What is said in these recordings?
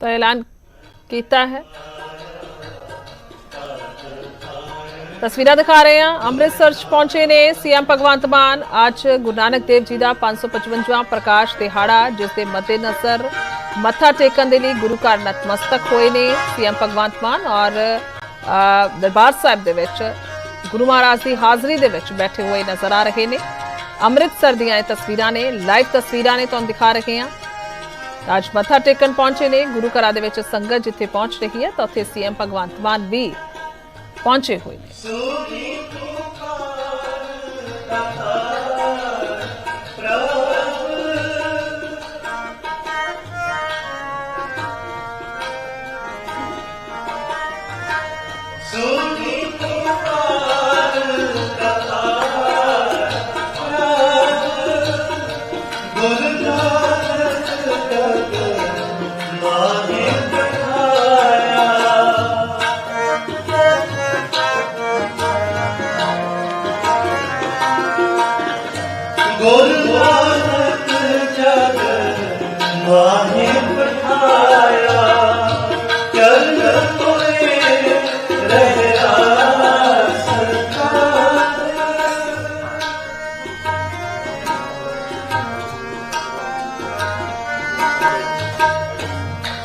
ਤਾਂ ਐਲਾਨ ਕੀਤਾ ਹੈ ਤਸਵੀਰਾਂ ਦਿਖਾ ਰਹੇ ਹਾਂ ਅੰਮ੍ਰਿਤਸਰ 'ਚ ਪਹੁੰਚੇ ਨੇ ਸੀਐਮ ਭਗਵੰਤ ਮਾਨ ਅੱਜ ਗੁਰੂ ਨਾਨਕ ਦੇਵ ਜੀ ਦਾ 555ਵਾਂ ਪ੍ਰਕਾਸ਼ ਦਿਹਾੜਾ ਜਿਸ ਦੇ ਮੱਦੇਨਜ਼ਰ ਮੱਥਾ ਟੇਕਣ ਦੇ ਲਈ ਗੁਰੂ ਘਰ ਨਤਮਸਤਕ ਹੋਏ ਨੇ ਸੀਐਮ ਭਗਵੰਤ ਮਾਨ ਔਰ ਦਰਬਾਰ ਸਾਹਿਬ ਦੇ ਵਿੱਚ ਗੁਰੂ ਮਹਾਰਾਜ ਦੀ ਹਾਜ਼ਰੀ ਦੇ ਵਿੱਚ ਬੈਠੇ ਹੋਏ ਨਜ਼ਰ ਆ ਰਹੇ ਨੇ ਅੰਮ੍ਰਿਤਸਰ ਦੀਆਂ ਇਹ ਤਸਵੀਰਾਂ ਨੇ ਲਾਈਵ ਤਸਵੀਰਾਂ ਨੇ ਤੁਹਾਨੂੰ ਦਿਖਾ ਰਹੇ ਹਾਂ ਅੱਜ ਮੱਥਾ ਟੇਕਣ ਪਹੁੰਚੇ ਨੇ ਗੁਰੂ ਘਰਾਂ ਦੇ ਵਿੱਚ ਸੰਗਤ ਜਿੱਥੇ ਪਹੁੰਚ ਰਹੀ ਹੈ, ਤਾਂ ਉੱਥੇ ਸੀਐਮ ਭਗਵੰਤ ਮਾਨ ਵੀ ਪਹੁੰਚੇ ਹੋਏ ਨੇ।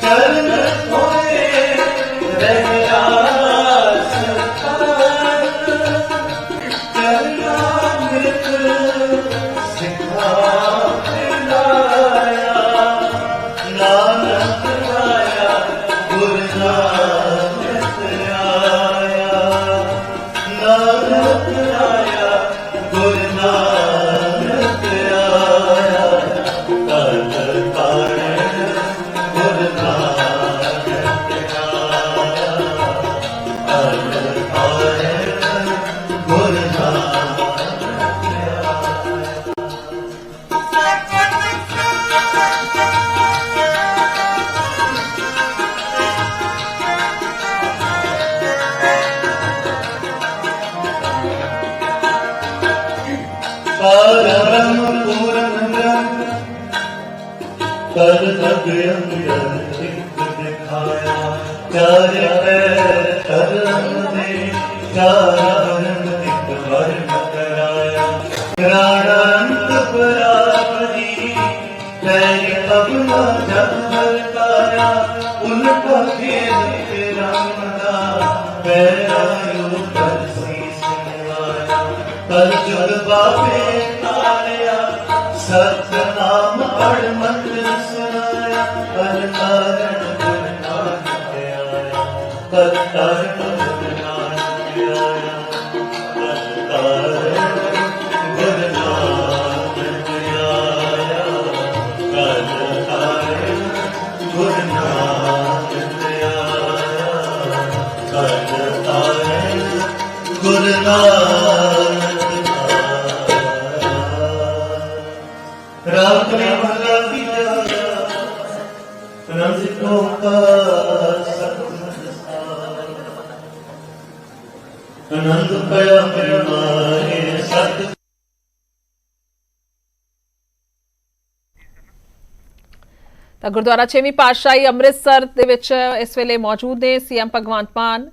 Good. ਪਰਮ ਪੂਰਨ ਬ੍ਰਹਮ ਤਦ ਤਗ ਅੰਦਰ ਇੱਕ ਦਿਖਾਇਆ ਚਾਰ ਪੈਰ ਧਰਮ ਦੇ ਚਾਰ ਵਰਨ ਇੱਕ ਵਰਨ ਕਰਾਇਆ ਪ੍ਰਾਣੰਤ ਪਰਾਪਰੀ ਪੈਰ ਅਗਨਾ ਜਗ ਵਰਤਾਇਆ ਤਰ ਜੁਗ ਬਾਬੇ ਤਾਰਿਆ ਸਤਨਾਮ ਅੜ ਮੰਤਰ ਸੁਨਾਇਆ ਤਨ ਤਾਰਨ ਗੁਰ ਨਾਨਕ ਆਇਆ ਤਨ ਤਾਰਨ ਗੁਰ ਨਾਨਕ ਆਇਆ ਤਨ ਤਾਰਨ ਗੁਰ ਨਾਨਕ ਆਇਆ ਤਨ ਤਾਰਨ ਗੁਰ ਨਾਨਕ ਆਇਆ ਤਨ ਤਾਰਨ ਗੁਰ ਨਾਨਕ ਰਾਮ ਕਰੇ ਮਹਲਾ ਕੀ ਜਾਇਆ ਅਨੰਦ ਕੋ ਅਨੰਦ ਪਿਆ ਪਰਮਾਏ ਸਤ ਤਾਂ ਗੁਰਦੁਆਰਾ ਛੇਵੀਂ ਪਾਤਸ਼ਾਹੀ ਅੰਮ੍ਰਿਤਸਰ ਦੇ ਵਿੱਚ ਇਸ ਵੇਲੇ ਮੌਜੂਦ ਨੇ ਸੀਐਮ ਭਗਵੰਤ ਮਾਨ।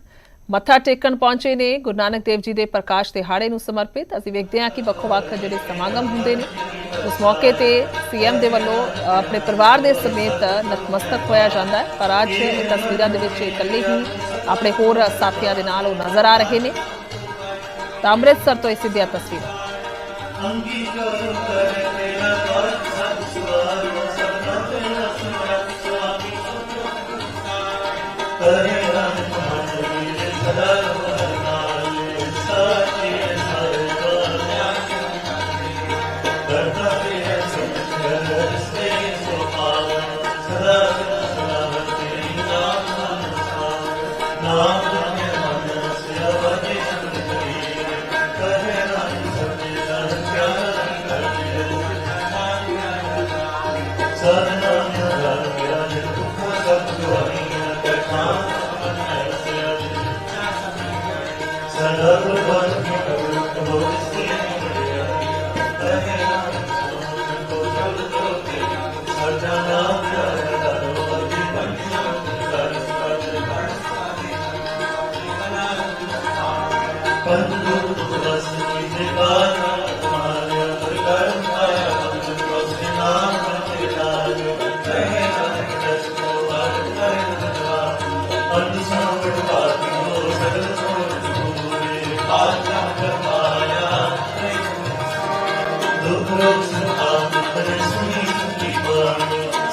ਮੱਥਾ ਟੇਕਣ ਪਹੁੰਚੇ ਨੇ। ਗੁਰੂ ਨਾਨਕ ਦੇਵ ਜੀ ਦੇ ਪ੍ਰਕਾਸ਼ ਦਿਹਾੜੇ ਨੂੰ ਸਮਰਪਿਤ ਅਸੀਂ ਵੇਖਦੇ ਹਾਂ ਕਿ ਵੱਖੋ-ਵੱਖ ਜਿਹੜੇ ਸਮਾਗਮ ਹੁੰਦੇ ਨੇ, ਉਸ ਮੌਕੇ ਤੇ ਸੀਐਮ ਦੇ ਵੱਲੋਂ ਆਪਣੇ ਪਰਿਵਾਰ ਦੇ ਸਮੇਤ ਨਤਮਸਤਕ ਹੋਇਆ ਜਾਂਦਾ ਹੈ। ਪਰ ਅੱਜ ਇਹ ਤਸਵੀਰਾਂ ਦੇ ਵਿੱਚ ਇਕੱਲੇ ਹੀ ਆਪਣੇ ਹੋਰ ਸਾਥੀਆਂ ਦੇ ਨਾਲ ਉਹ ਨਜ਼ਰ ਆ ਰਹੇ ਨੇ। ਤਾਂ ਅੰਮ੍ਰਿਤਸਰ ਤੋਂ ਇਹ ਸਿੱਧੀਆਂ ਤਸਵੀਰਾਂ। सर्वं भवति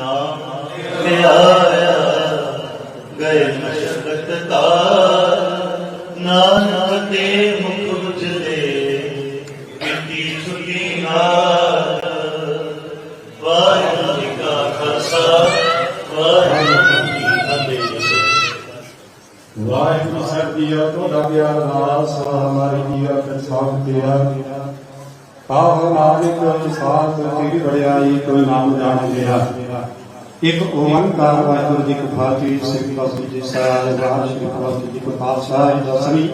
ਨਾਮ ਪਿਆਰਾ ਗਏ ਮਸ਼ਕਤ ਦਾ ਨਾਨਕ ਤੇ ਮੁਕਤ ਦੇ ਕੀਤੀ ਛੁੱਟੀ ਨਾਲ ਵਾਹਿਗੁਰੂ ਜੀ ਕਾ ਖਾਲਸਾ ਵਾਹਿਗੁਰੂ ਜੀ ਕੀ ਫਤਿਹ ਵਾਹਿਗੁਰੂ ਸਾਹਿਬ ਜੀ ਤੁਹਾਡਾ ਪਿਆਰ ਨਾਸ ਹਮਾਰੀ ਜੀ ਅਰਥ ਸਾਖ ਤੇਰਾ ਆਹ ਨਾਨਕ ਸਾਥ ਤੇਰੀ ਵਡਿਆਈ ਕੋਈ ਨਾਮ ਜਾਣ ਗਿਆ। ਇੱਕ ਓੰਕਾਰ ਵਾਹਿਗੁਰੂ ਜੀ ਕੀ ਫਾਤੀ ਸਿੱਖ ਪਾਸੀ ਜੀ ਸਾਹਿਬ ਰਾਜ ਸ਼੍ਰੀ ਜੀ ਕੋ ਪਾਤਸ਼ਾਹ ਦਸਵੀਂ।